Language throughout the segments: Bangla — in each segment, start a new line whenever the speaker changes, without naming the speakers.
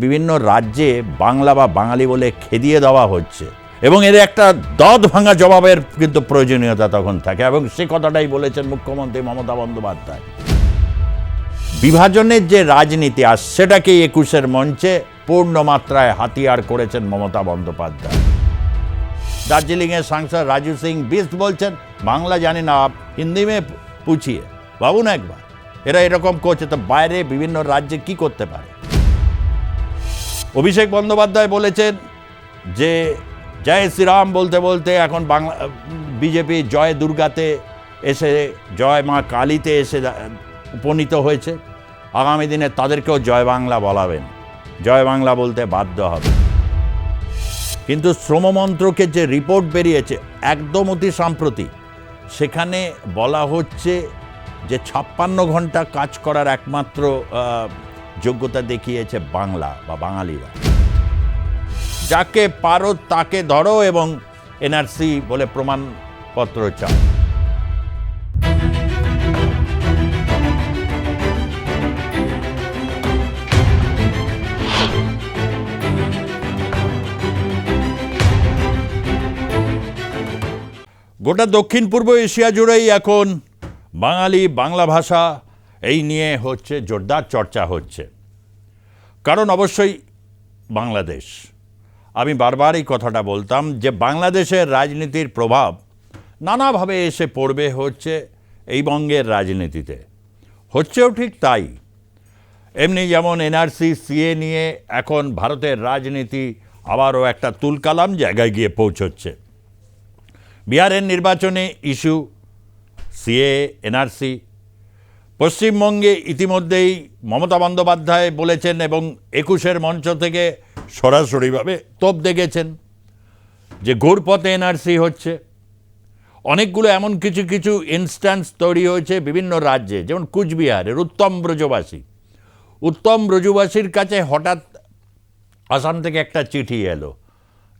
বিভিন্ন রাজ্যে বাংলা বা বাঙালি বলে খেদিয়ে দেওয়া হচ্ছে। এবং এর একটা দদ ভাঙা জবাবের কিন্তু প্রয়োজনীয়তা তখন থাকে। এবং সে কথাটাই বলেছেন মুখ্যমন্ত্রী মমতা বন্দ্যোপাধ্যায়। বিভাজনের যে রাজনীতি আর সেটাকে একুশের মঞ্চে পূর্ণ মাত্রায় হাতিয়ার করেছেন মমতা বন্দ্যোপাধ্যায়। দার্জিলিংয়ের সাংসদ রাজু সিং বিস্ট বলছেন, বাংলা জানি না হিন্দি মে পুছিয়ে। ভাবুন একবার, এরা এরকম করছে, তো বাইরে বিভিন্ন রাজ্যে কি করতে পারে? অভিষেক বন্দ্যোপাধ্যায় বলেছেন যে, জয় শ্রীরাম বলতে বলতে এখন বাংলা, বিজেপি জয় দুর্গাতে এসে, জয় মা কালীতে এসে উপনীত হয়েছে। আগামী দিনে তাদেরকেও জয় বাংলা বলাবেন। জয় বাংলা বলতে বাধ্য হবে। কিন্তু শ্রমমন্ত্রকের যে রিপোর্ট বেরিয়েছে একদম অতি সাম্প্রতিক সেখানে বলা হচ্ছে যে ছাপ্পান্ন ঘণ্টা কাজ করার একমাত্র যোগ্যতা দেখিয়েছে বাংলা বা বাঙালিরা। যাকে পারো তাকে ধরো এবং এনআরসি বলে প্রমাণপত্র চাও। গোটা দক্ষিণ পূর্ব এশিয়া জুড়েই এখন বাঙালি বাংলা ভাষা এই নিয়ে হচ্ছে জোরদার চর্চা হচ্ছে। কারণ অবশ্যই বাংলাদেশ। আমি বারবার এই কথাটা বলতাম যে বাংলাদেশের রাজনীতির প্রভাব নানাভাবে এসে পড়বে হচ্ছে এই বঙ্গের রাজনীতিতে। হচ্ছেও ঠিক তাই। এমনি যেমন এনআরসি, সিএ নিয়ে এখন ভারতের রাজনীতি আবারও একটা তুলকালাম জায়গায় গিয়ে পৌঁছচ্ছে। বিহারের নির্বাচনে ইস্যু, সিএ, এনআরসি পশ্চিমবঙ্গে ইতিমধ্যেই মমতা বন্দ্যোপাধ্যায় বলেছেন এবং একুশের মঞ্চ থেকে সরাসরিভাবে তোপ দেখেছেন যে ঘুরপথে এনআরসি হচ্ছে। অনেকগুলো এমন কিছু কিছু ইনস্ট্যান্স তৈরি হয়েছে বিভিন্ন রাজ্যে, যেমন কুচবিহারের উত্তম ব্রজবাসী। উত্তম ব্রজবাসীর কাছে হঠাৎ আসাম থেকে একটা চিঠি এলো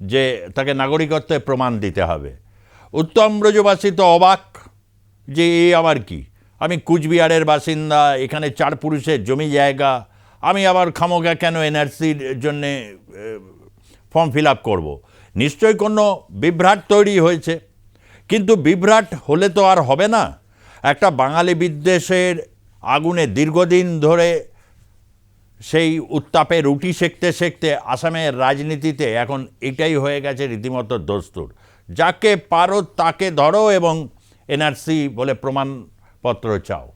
যে তাকে নাগরিকত্বের প্রমাণ দিতে হবে। উত্তম ব্রজবাসী তো অবাক যে এ আবার কি? আমি কুচবিহারের বাসিন্দা, এখানে চার পুরুষের জমি জায়গা, আমি আবার খামোগা কেন এনআরসির জন্যে ফর্ম ফিল আপ করব? নিশ্চয়ই কোনো বিভ্রাট তৈরি হয়েছে। কিন্তু বিভ্রাট হলে তো আর হবে না। একটা বাঙালি বিদ্বেষের আগুনে দীর্ঘদিন ধরে সেই উত্তাপে রুটি সেঁকতে সেঁকতে আসামের রাজনীতিতে এখন এটাই হয়ে গেছে রীতিমতো দস্তুর। যাকে পারো তাকে ধরো এবং এনআরসি বলে প্রমাণপত্র চাও।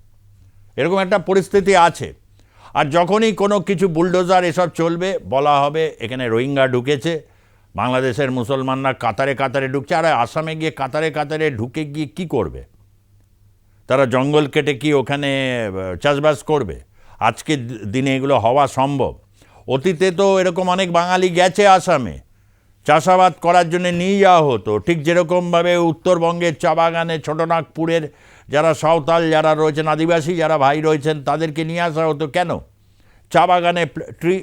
এরকম একটা পরিস্থিতি আছে। আর যখনই কোনো কিছু বুলডোজার এসব চলবে, বলা হবে এখানে রোহিঙ্গা ঢুকেছে, বাংলাদেশের মুসলমানরা কাতারে কাতারে ঢুকছে, আর আসামে গিয়ে কাতারে কাতারে ঢুকে গিয়ে কি করবে? তারা জঙ্গল কেটে কি ওখানে চাষবাস করবে? আজকে দিনে এগুলো হওয়া সম্ভব। অতীতে তো এরকম অনেক বাঙালি গেছে আসামে। চাষাবাদ করার জন্য নিয়ে যাওয়া হতো। ঠিক যেরকমভাবে উত্তরবঙ্গের চা বাগানে ছোটনাগপুরের যারা সাঁওতাল, যারা রয়েছেন আদিবাসী, যারা ভাই রয়েছেন, তাদেরকে নিয়ে আসা হতো কেন? চা বাগানে ট্রি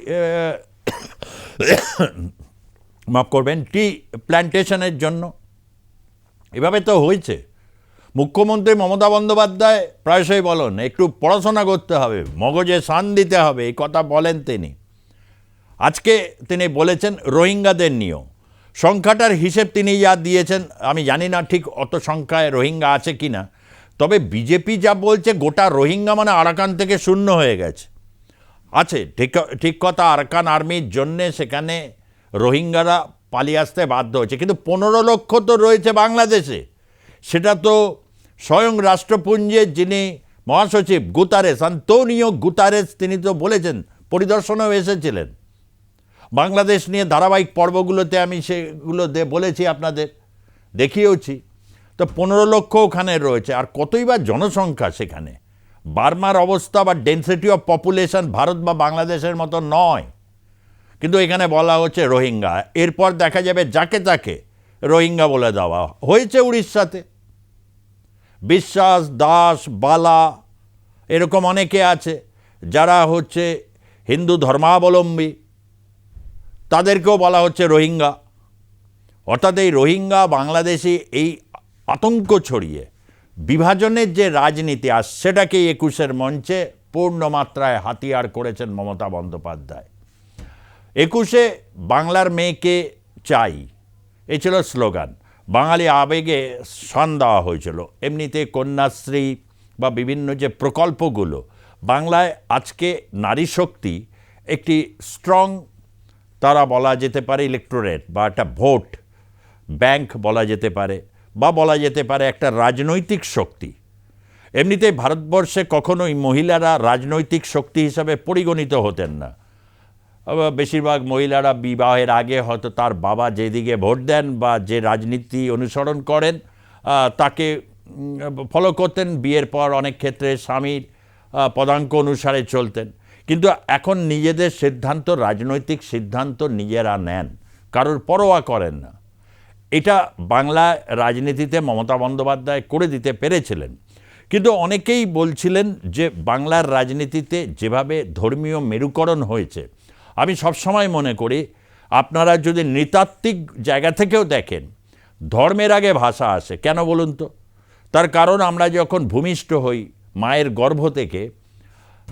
মাফ করবেন, টি প্ল্যান্টেশনের জন্য। এভাবে তো হয়েছে। মুখ্যমন্ত্রী মমতা বন্দ্যোপাধ্যায় প্রায়শই বলেন, একটু পড়াশোনা করতে হবে, মগজে শান দিতে হবে, এই কথা বলেন তিনি। আজকে তিনি বলেছেন, রোহিঙ্গাদের নিয়েও সংখ্যাটার হিসেব তিনি যা দিয়েছেন, আমি জানি না ঠিক অত সংখ্যায় রোহিঙ্গা আছে কি না, তবে বিজেপি যা বলছে গোটা রোহিঙ্গা মানে আরাকান থেকে শূন্য হয়ে গেছে। আছে, ঠিক ঠিক কথা, আরাকান আর্মির জন্যে সেখানে রোহিঙ্গারা পালিয়ে আসতে বাধ্য হয়েছে, কিন্তু পনেরো লক্ষ তো রয়েছে বাংলাদেশে। সেটা তো স্বয়ং রাষ্ট্রপুঞ্জের যিনি মহাসচিব গুতারেস, আন্তোনিও গুতারেস তিনি তো বলেছেন, পরিদর্শনেও এসেছিলেন। বাংলাদেশ নিয়ে ধারাবাহিক পর্বগুলোতে আমি সেগুলো বলেছি আপনাদের, দেখিয়েওছি। তো পনেরো লক্ষ ওখানে রয়েছে, আর কতই বা জনসংখ্যা সেখানে? বার্মার অবস্থা বা ডেন্সিটি অফ পপুলেশন ভারত বা বাংলাদেশের মতো নয়। কিন্তু এখানে বলা হচ্ছে রোহিঙ্গা। এরপর দেখা যাবে যাকে তাকে রোহিঙ্গা বলে দেওয়া হয়েছে উড়িষ্যাতে। বিশ্বাস, দাস, বালা, এরকম অনেকে আছে যারা হচ্ছে হিন্দু ধর্মাবলম্বী। তাদেরকেও বলা হচ্ছে রোহিঙ্গা। অর্থাৎ এই রোহিঙ্গা বাংলাদেশি এই আতঙ্ক ছড়িয়ে, বিভাজনের যে রাজনীতি আর সেটাকেই একুশের মঞ্চে পূর্ণ মাত্রায় হাতিয়ার করেছেন মমতা বন্দ্যোপাধ্যায়। একুশে বাংলার মেয়েকে চাই, এ ছিল স্লোগান। বাঙালি আবেগে শান দেওয়া হয়েছিল। এমনিতে কন্যাশ্রী বা বিভিন্ন যে প্রকল্পগুলো, বাংলায় আজকে নারী শক্তি একটি স্ট্রং তারা বলা যেতে পারে ইলেকটোরেট বা একটা ভোট ব্যাংক বলা যেতে পারে বা বলা যেতে পারে একটা রাজনৈতিক শক্তি। এমনিতেই ভারতবর্ষে কখনোই মহিলারা রাজনৈতিক শক্তি হিসাবে পরিগণিত হতেন না। বেশিরভাগ মহিলারা বিবাহের আগে হয়তো তার বাবা যেদিকে ভোট দেন বা যে রাজনীতি অনুসরণ করেন তাকে ফলো করতেন। বিয়ের পর অনেক ক্ষেত্রে স্বামীর পদাঙ্ক অনুসারে চলতেন। কিন্তু এখন নিজেদের সিদ্ধান্ত, রাজনৈতিক সিদ্ধান্ত নিজেরা নেন, কারোর পরোয়া করেন না। এটা বাংলা রাজনীতিতে মমতা বন্দ্যোপাধ্যায় করে দিতে পেরেছিলেন। কিন্তু অনেকেই বলছিলেন যে বাংলার রাজনীতিতে যেভাবে ধর্মীয় মেরুকরণ হয়েছে, আমি সবসময় মনে করি আপনারা যদি নৃতাত্ত্বিক জায়গা থেকেও দেখেন, ধর্মের আগে ভাষা আসে। কেন বলুন তো? তার কারণ আমরা যখন ভূমিষ্ঠ হই, মায়ের গর্ভ থেকে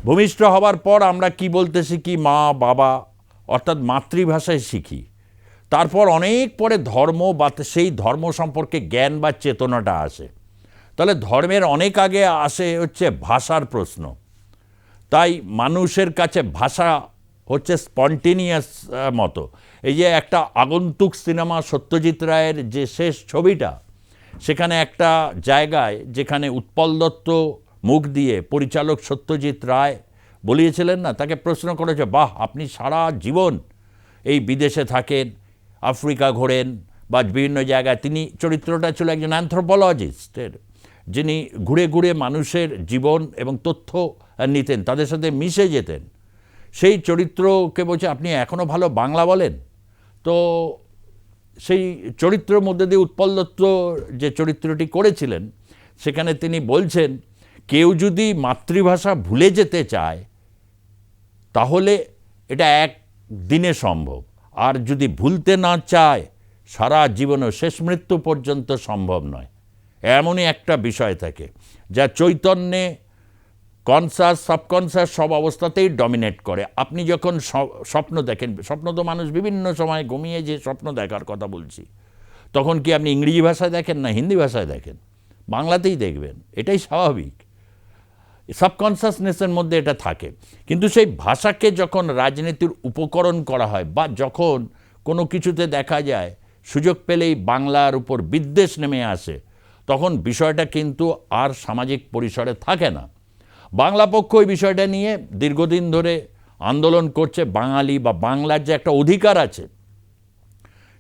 ভূমিষ্ঠ হবার পর আমরা কি বলতে শিখি? মা, বাবা, অর্থাৎ মাতৃভাষায় শিখি। তারপর অনেক পরে ধর্ম বা সেই ধর্ম সম্পর্কে জ্ঞান বা চেতনাটা আসে। তাহলে ধর্মের অনেক আগে আসে হচ্ছে ভাষার প্রশ্ন। তাই মানুষের কাছে ভাষা হচ্ছে স্পন্টেনিয়াস মতো। এই যে একটা আগন্তুক সিনেমা সত্যজিৎ রায়ের যে শেষ ছবিটা, সেখানে একটা জায়গায় যেখানে উৎপল দত্ত মুখ দিয়ে পরিচালক সত্যজিৎ রায় বলিয়েছিলেন না, তাকে প্রশ্ন করেছে, বাহ, আপনি সারা জীবন এই বিদেশে থাকেন, আফ্রিকা ঘোরেন বা বিভিন্ন জায়গায়। তিনি চরিত্রটা ছিল একজন অ্যান্থ্রোপোলজিস্টের যিনি ঘুরে ঘুরে মানুষের জীবন এবং তথ্য নিতেন, তাদের সাথে মিশে যেতেন। সেই চরিত্রকে বলছে, আপনি এখনও ভালো বাংলা বলেন? তো সেই চরিত্রের মধ্যে দিয়ে উৎপল দত্ত যে চরিত্রটি করেছিলেন, সেখানে তিনি বলছেন কেউ যদি মাতৃভাষা ভুলে যেতে চায়, তাহলে এটা এক দিনে সম্ভব। আর যদি ভুলতে না চায়, সারা জীবনে শেষ মৃত্যু পর্যন্ত সম্ভব নয়। এমনই একটা বিষয় থাকে, যা চৈতন্যে কনসাস সাবকনসাস সব অবস্থাতেই ডমিনেট করে। আপনি যখন স্বপ্ন দেখেন, স্বপ্ন তো মানুষ বিভিন্ন সময় ঘুমিয়ে যে স্বপ্ন দেখার কথা বলছি। তখন কি আপনি ইংরেজি ভাষায় দেখেন না হিন্দি ভাষায় দেখেন? বাংলাতেই দেখবেন। এটাই স্বাভাবিক। সাবকনসাসনেসের মধ্যে এটা থাকে। কিন্তু সেই ভাষাকে যখন রাজনীতির উপকরণ করা হয় বা যখন কোনো কিছুতে দেখা যায়, সুযোগ পেলেই বাংলার উপর বিদ্বেষ নেমে আসে, তখন বিষয়টা কিন্তু আর সামাজিক পরিসরে থাকে না। বাংলা পক্ষ ওই বিষয়টা নিয়ে দীর্ঘদিন ধরে আন্দোলন করছে, বাঙালি বা বাংলার যে একটা অধিকার আছে,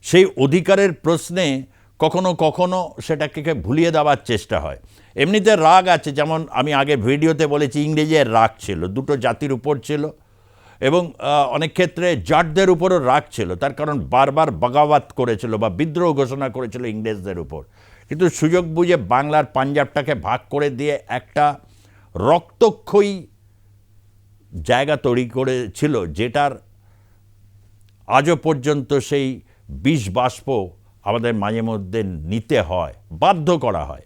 সেই অধিকারের প্রশ্নে কখনো কখনো সেটাকে ভুলিয়ে দেওয়ার চেষ্টা হয়। এমনিতে রাগ আছে, যেমন আমি আগে ভিডিওতে বলেছি, ইংরেজের রাগ ছিল, দুটো জাতির উপর ছিল, এবং অনেক ক্ষেত্রে জাটদের উপরও রাগ ছিল, তার কারণ বারবার বাগাবাত করেছিল বা বিদ্রোহ ঘোষণা করেছিল ইংরেজদের উপর। কিন্তু সুযোগ বুঝে বাংলার পাঞ্জাবটাকে ভাগ করে দিয়ে একটা রক্তক্ষয়ী জায়গা তৈরি করেছিল, যেটার আজও পর্যন্ত সেই বিষ বাষ্প আমাদের মাঝে মধ্যে নিতে হয়, বাধ্য করা হয়।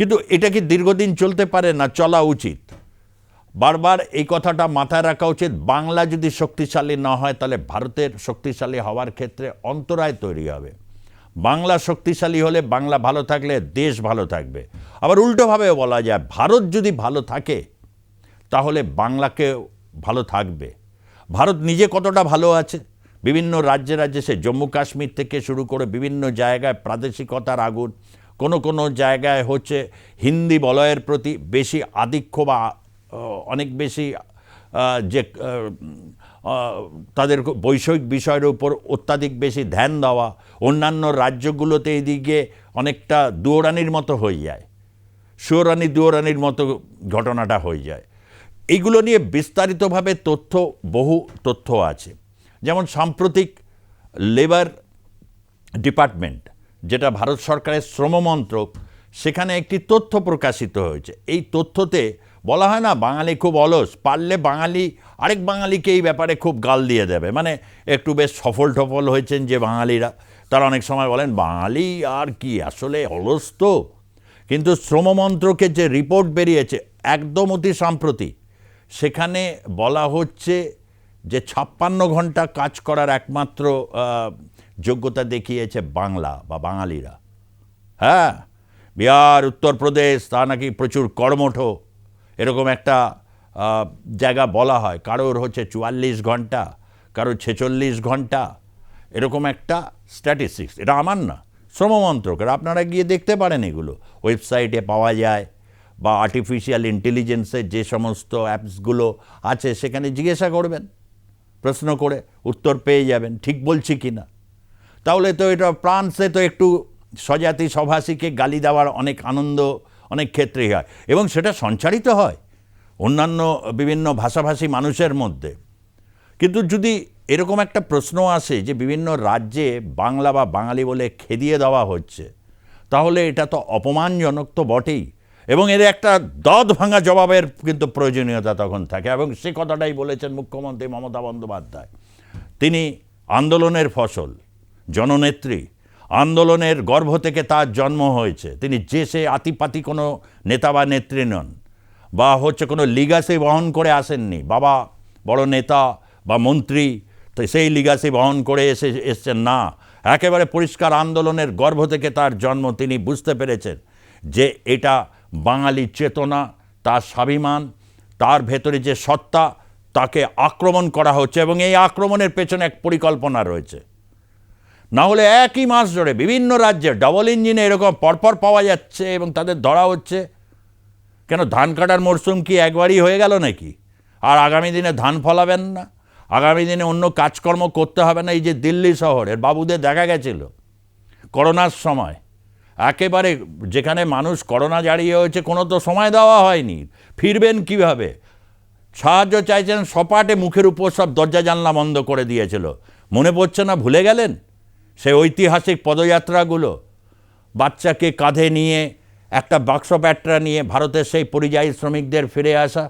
কিন্তু এটা কি দীর্ঘদিন চলতে পারে না? চলা উচিত। বারবার এই কথাটা মাথায় রাখা উচিত। বাংলা যদি শক্তিশালী না হয়, তাহলে ভারতের শক্তিশালী হওয়ার ক্ষেত্রে অন্তরায় তৈরি হবে। বাংলা শক্তিশালী হলে বাংলা ভালো থাকলে দেশ ভালো থাকবে। আবার উল্টোভাবে বলা যায়, ভারত যদি ভালো থাকে, তাহলে বাংলাকেও ভালো থাকবে। ভারত নিজে কতটা ভালো আছে? বিভিন্ন রাজ্যে রাজ্যে সে জম্মু কাশ্মীর থেকে শুরু করে বিভিন্ন জায়গায় প্রাদেশিকতার আগুন কোনো কোনো জায়গায় হচ্ছে হিন্দি বলয়ের প্রতি বেশি আধিক্য বা অনেক বেশি যে তাদের বৈষয়িক বিষয়ের উপর অত্যাধিক বেশি ধ্যান দেওয়া, অন্যান্য রাজ্যগুলোতে এদিকে অনেকটা দুয়োরানির মতো হয়ে যায়। সুয়োরানি দুয়োরানির মতো ঘটনাটা হয়ে যায়। এইগুলো নিয়ে বিস্তারিতভাবে তথ্য, বহু তথ্য আছে। যেমন সাম্প্রতিক লেবার ডিপার্টমেন্ট যেটা ভারত সরকারের শ্রম মন্ত্রক সেখানে একটি তথ্য প্রকাশিত হয়েছে। এই তথ্যতে বলা হয় না, বাঙালি খুব অলস, পারলে বাঙালি, আরেক বাঙালিকে এই ব্যাপারে খুব গাল দিয়ে দেবে। মানে একটু বেশ সফল টফল হয়েছেন যে বাঙালিরা। তারা অনেক সময় বলেন, বাঙালি আর কি, আসলে অলস তো? কিন্তু শ্রম মন্ত্রকের যে রিপোর্ট বেরিয়েছে, একদম অতি সাম্প্রতিক। সেখানে বলা হচ্ছে যে ছাপ্পান্ন ঘণ্টা কাজ করার একমাত্র যোগ্যতা দেখিয়েছে বাংলা বা বাঙালিরা। হ্যাঁ বিহার, উত্তরপ্রদেশ, তা নাকি প্রচুর কর্মঠ। এরকম একটা জায়গা বলা হয়। কারোর হচ্ছে চুয়াল্লিশ ঘণ্টা, কারোর ছেচল্লিশ ঘণ্টা। এরকম একটা স্ট্যাটিস্টিক্স এটা আমার না শ্রম মন্ত্রকের আপনারা গিয়ে দেখতে পারেন এগুলো। ওয়েবসাইটে পাওয়া যায় বা আর্টিফিশিয়াল ইন্টেলিজেন্সের যে সমস্ত অ্যাপসগুলো আছে, সেখানে জিজ্ঞাসা করবেন। প্রশ্ন করে উত্তর পেয়ে যাবেন, ঠিক বলছি কি না তাহলে তো এটা ফ্রান্সে তো একটু স্বজাতি সভাসীকে গালি দেওয়ার অনেক আনন্দ, অনেক ক্ষেত্রেই হয়। এবং সেটা সঞ্চারিত হয় অন্যান্য বিভিন্ন ভাষাভাষী মানুষের মধ্যে। কিন্তু যদি এরকম একটা প্রশ্ন আসে যে বিভিন্ন রাজ্যে বাংলা বা বাঙালি বলে খেদিয়ে দেওয়া হচ্ছে, তাহলে এটা তো অপমানজনক তো বটেই। এবং এর একটা দদ ভাঙা জবাবের কিন্তু প্রয়োজনীয়তা তখন থাকে। এবং সে কথাটাই বলেছেন মুখ্যমন্ত্রী মমতা বন্দ্যোপাধ্যায়। তিনি আন্দোলনের ফসল। জননেত্রী, আন্দোলনের গর্ভ থেকে তার জন্ম হয়েছে। তিনি যে সে আতিপাতি কোনো নেতা বা নেত্রী নন বা হচ্ছে কোনো লিগাসি বহন করে আসেননি। বাবা বড় নেতা বা মন্ত্রী, তো সেই লিগাসি বহন করে এসে, এসছেন না। একেবারে পরিষ্কার আন্দোলনের গর্ভ থেকে তার জন্ম তিনি বুঝতে পেরেছেন যে এটা বাঙালি চেতনা, তার স্বাভিমান, তার ভেতরে যে সত্তা, তাকে আক্রমণ করা হচ্ছে এবং এই আক্রমণের পেছনে এক পরিকল্পনা রয়েছে। না হলে একই মাস ধরে বিভিন্ন রাজ্যে ডবল ইঞ্জিনে এরকম পরপর পাওয়া যাচ্ছে এবং তাদের ধরা হচ্ছে। কেন, ধান কাটার মরশুম কি একবারই হয়ে গেল নাকি? আর আগামী দিনে ধান ফলাবেন না? আগামী দিনে অন্য কাজকর্ম করতে হবে না? এই যে দিল্লি শহরের বাবুদের দেখা গেছিল করোনার সময়। একেবারে যেখানে মানুষ করোনা জারিয়ে হয়েছে, কোনো তো সময় দেওয়া হয়নি। ফিরবেন কীভাবে? সাহায্য চাইছেন সপাটে মুখের উপর সব দরজা জানলা বন্ধ করে দিয়েছিল। মনে পড়ছে না, ভুলে গেলেন? সে ঐতিহাসিক পদযাত্রাগুলো বাচ্চাকে কাঁধে নিয়ে, একটা বাক্স প্যাটরা নিয়ে ভারতের সেই পরিযায়ী শ্রমিকদের ফিরে আসা।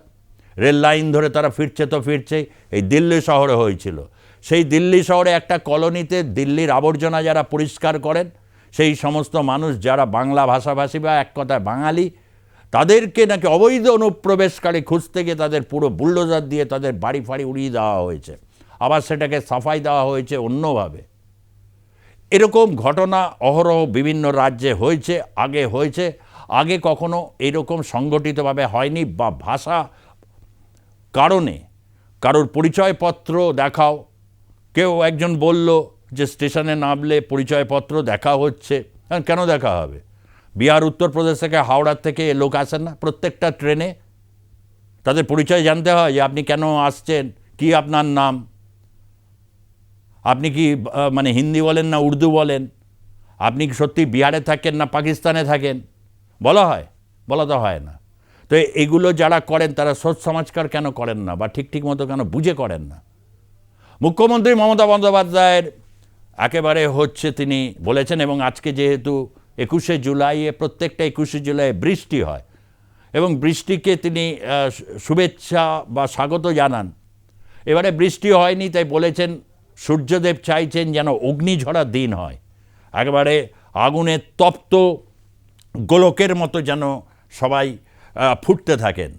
রেল লাইন ধরে তারা ফিরছে তো ফিরছে, এই দিল্লি শহরে হয়েছিল। সেই দিল্লি শহরে একটা কলোনিতে দিল্লির আবর্জনা যারা পরিষ্কার করেন, সেই সমস্ত মানুষ যারা বাংলা ভাষাভাষী বা এক কথায় বাঙালি, তাদেরকে নাকি অবৈধ অনুপ্রবেশকারী খুঁজতে গিয়ে তাদের পুরো বুল্ডোজার দিয়ে তাদের বাড়ি ফাড়ি উড়িয়ে দেওয়া হয়েছে। আবার সেটাকে সাফাই দেওয়া হয়েছে অন্যভাবে। এরকম ঘটনা অহরহ বিভিন্ন রাজ্যে হয়েছে আগে হয়েছে আগে কখনো এরকম সংগঠিতভাবে হয়নি বা ভাষা কারণে কারোর পরিচয়পত্র দেখাও। কেউ একজন বলল যে স্টেশনে নামলে পরিচয়পত্র দেখা হচ্ছে। হ্যাঁ, কেন দেখা হবে? বিহার উত্তরপ্রদেশ থেকে হাওড়ার থেকে লোক আসেন না প্রত্যেকটা ট্রেনে? তাদের পরিচয় জানতে হয় যে আপনি কেন আসছেন? কি আপনার নাম? আপনি কি মানে হিন্দি বলেন না উর্দু বলেন? আপনি কি সত্যি বিহারে থাকেন না পাকিস্তানে থাকেন? বলা হয়, বলা তো হয় না। তো এগুলো যারা করেন, তারা সোচ সমাজকার কেন করেন না? বা ঠিক ঠিক মতো কেন বুঝে করেন না? মুখ্যমন্ত্রী মমতা বন্দ্যোপাধ্যায়ের একেবারে হচ্ছে তিনি বলেছেন, এবং আজকে যেহেতু একুশে জুলাইয়ে, প্রত্যেকটা একুশে জুলাই বৃষ্টি হয়, এবং বৃষ্টিকে তিনি শুভেচ্ছা বা স্বাগত জানান। এবারে বৃষ্টি হয়নি, তাই বলেছেন সূর্যদেব চাইছেন যেন অগ্নিঝরা দিন হয়। একেবারে আগুনে তপ্ত গোলকের মতো যেন সবাই ফুটতে থাকেন।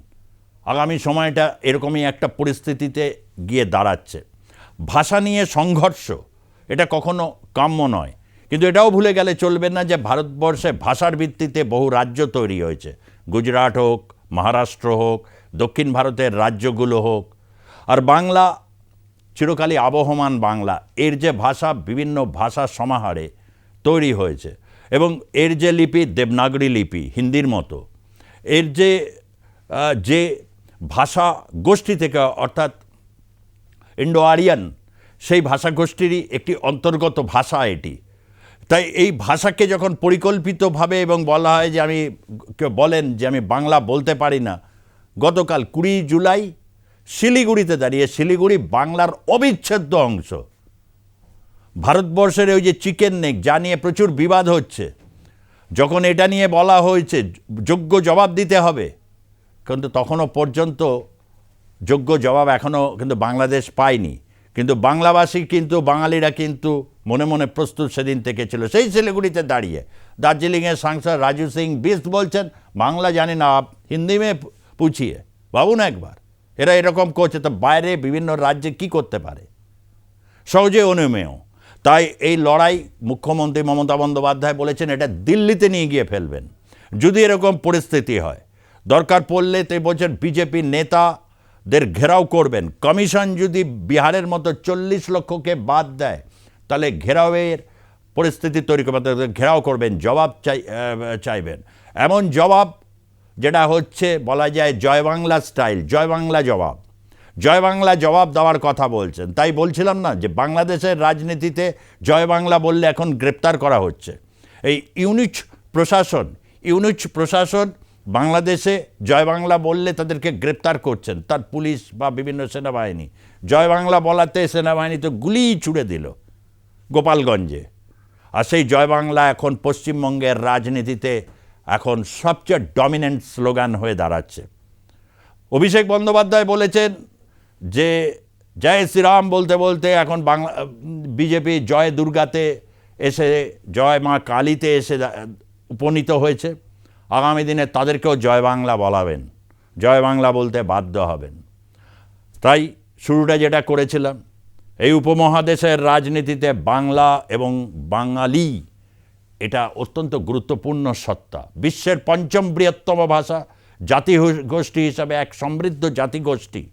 আগামী সময়টা এরকমই একটা পরিস্থিতিতে গিয়ে দাঁড়াচ্ছে। ভাষা নিয়ে সংঘর্ষ, এটা কখনো কাম্য নয়। কিন্তু এটাও ভুলে গেলে চলবে না যে ভারতবর্ষে ভাষার ভিত্তিতে বহু রাজ্য তৈরি হয়েছে। গুজরাট হোক, মহারাষ্ট্র হোক, দক্ষিণ ভারতের রাজ্যগুলো হোক। আর বাংলা চিরকালই আবহমান বাংলা। এর যে ভাষা, বিভিন্ন ভাষার সমাহারে তৈরি হয়েছে। এবং এর যে লিপি, দেবনাগরী লিপি, হিন্দির মতো, এর যে যে ভাষা গোষ্ঠী থেকে, অর্থাৎ ইন্ডো আরিয়ান সেই ভাষা গোষ্ঠীরই একটি অন্তর্গত ভাষা এটি। তাই এই ভাষাকে যখন পরিকল্পিতভাবে এবং বলা হয় যে আমি কেউ বলেন যে আমি বাংলা বলতে পারি না, গতকাল কুড়ি জুলাই শিলিগুড়িতে দাঁড়িয়ে শিলিগুড়ি বাংলার অবিচ্ছেদ্য অংশ। ভারতবর্ষের ওই যে চিকেন নেক, যা নিয়ে প্রচুর বিবাদ হচ্ছে, যখন এটা নিয়ে বলা হয়েছে, যোগ্য জবাব দিতে হবে, কিন্তু তখনও পর্যন্ত যোগ্য জবাব এখনও কিন্তু বাংলাদেশ পায়নি। কিন্তু বাংলাভাষী কিন্তু, বাঙালিরা কিন্তু মনে মনে প্রস্তুত সেদিন থেকে ছিল। সেই শিলিগুড়িতে দাঁড়িয়ে দার্জিলিংয়ের সাংসদ রাজু সিং বিস্ট বলছেন, বাংলা জানি না হিন্দি মে পুছিয়ে। ভাবুন একবার। এরা এরকম করছে, তো বাইরে বিভিন্ন রাজ্যে কি করতে পারে? সহজে অনুমেয়। তাই এই লড়াই মুখ্যমন্ত্রী মমতা বন্দ্যোপাধ্যায় বলেছেন, এটা দিল্লিতে নিয়ে গিয়ে ফেলবেন। যদি এরকম পরিস্থিতি হয়, দরকার পড়লে তো বলছেন বিজেপি নেতাদের ঘেরাও করবেন। কমিশন যদি বিহারের মতো চল্লিশ লক্ষকে বাদ দেয়, তাহলে ঘেরাওয়ের পরিস্থিতি তৈরি করবেন ঘেরাও করবেন, জবাব চাই চাইবেন। এমন জবাব যেটা হচ্ছে বলা যায় জয় বাংলা স্টাইল, জয় বাংলা জবাব। জয় বাংলা জবাব দেওয়ার কথা বলছেন। তাই বলছিলাম না যে বাংলাদেশের রাজনীতিতে জয় বাংলা বললে এখন গ্রেপ্তার করা হচ্ছে। এই ইউনিট প্রশাসন ইউনিট প্রশাসন বাংলাদেশে জয় বাংলা বললে তাদেরকে গ্রেপ্তার করছেন। তার পুলিশ বা বিভিন্ন সেনাবাহিনী। জয় বাংলা বলাতে সেনাবাহিনী তো গুলিই ছুড়ে দিল গোপালগঞ্জে। আর সেই জয় বাংলা এখন পশ্চিমবঙ্গের রাজনীতিতে এখন সবচেয়ে ডমিনেন্ট স্লোগান হয়ে দাঁড়াচ্ছে। অভিষেক বন্দ্যোপাধ্যায় বলেছেন যে, জয় শ্রীরাম বলতে বলতে এখন বাংলা, বিজেপি জয় দুর্গাতে এসে, জয় মা কালীতে এসে উপনীত হয়েছে। আগামী দিনে তাদেরকেও জয় বাংলা বলাবেন। জয় বাংলা বলতে বাধ্য হবেন। তাই শুরুটা যেটা করেছিলাম, এই উপমহাদেশের রাজনীতিতে বাংলা এবং বাঙালি এটা অত্যন্ত গুরুত্বপূর্ণ সত্তা। বিশ্বের পঞ্চম বৃহত্তম ভাষা জাতি গোষ্ঠী হিসাবে এক সমৃদ্ধ জাতিগোষ্ঠী।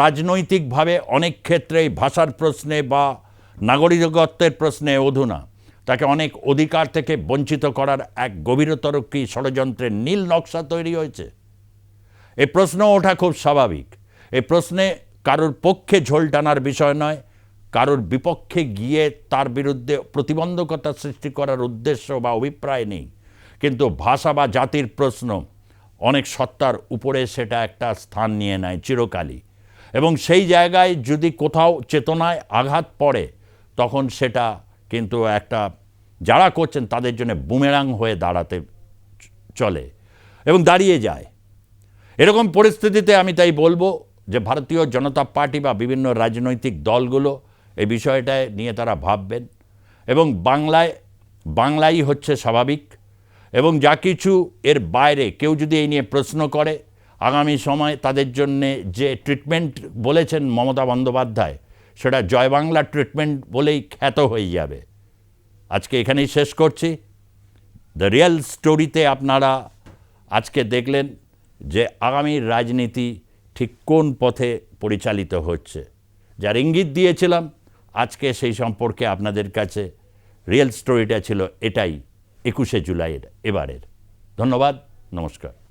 রাজনৈতিকভাবে অনেক ক্ষেত্রেই ভাষার প্রশ্নে বা নাগরিকত্বের প্রশ্নে অধুনা। তাকে অনেক অধিকার থেকে বঞ্চিত করার এক গভীরতর কি ষড়যন্ত্রের নীল নকশা তৈরি হয়েছে? এ প্রশ্ন ওঠা খুব স্বাভাবিক। এ প্রশ্নে কারোর পক্ষে ঝোল টানার বিষয় নয় কারোর বিপক্ষে গিয়ে তার বিরুদ্ধে প্রতিবন্ধকতা সৃষ্টি করার উদ্দেশ্য বা অভিপ্রায় নেই। কিন্তু ভাষা বা জাতির প্রশ্ন, অনেক সত্তার উপরে সেটা একটা স্থান নিয়ে নেয় চিরকালই। এবং সেই জায়গায় যদি কোথাও চেতনায় আঘাত পড়ে, তখন সেটা কিন্তু একটা যারা করছেন তাদের জন্য বুমেরাং হয়ে দাঁড়াতে চলে এবং দাঁড়িয়ে যায়। এরকম পরিস্থিতিতে আমি তাই বলব যে ভারতীয় জনতা পার্টি বা বিভিন্ন রাজনৈতিক দলগুলো এই বিষয়টায় নিয়ে তারা ভাববেন। এবং বাংলায়, বাংলাই হচ্ছে স্বাভাবিক। এবং যা কিছু এর বাইরে কেউ যদি এই নিয়ে প্রশ্ন করে, আগামী সময় তাদের জন্যে যে ট্রিটমেন্ট বলেছেন মমতা বন্দ্যোপাধ্যায়, সেটা জয় বাংলা ট্রিটমেন্ট বলেই খ্যাত হয়ে যাবে। আজকে এখানেই শেষ করছি। দ্য রিয়েল স্টোরিতে আপনারা আজকে দেখলেন যে আগামী রাজনীতি ঠিক কোন পথে পরিচালিত হচ্ছে। যার ইঙ্গিত দিয়েছিলাম আজকে সেই সম্পর্কে আপনাদের কাছে রিয়েল স্টোরিটা ছিল এটাই একুশে জুলাইয়ের এবারের। ধন্যবাদ নমস্কার।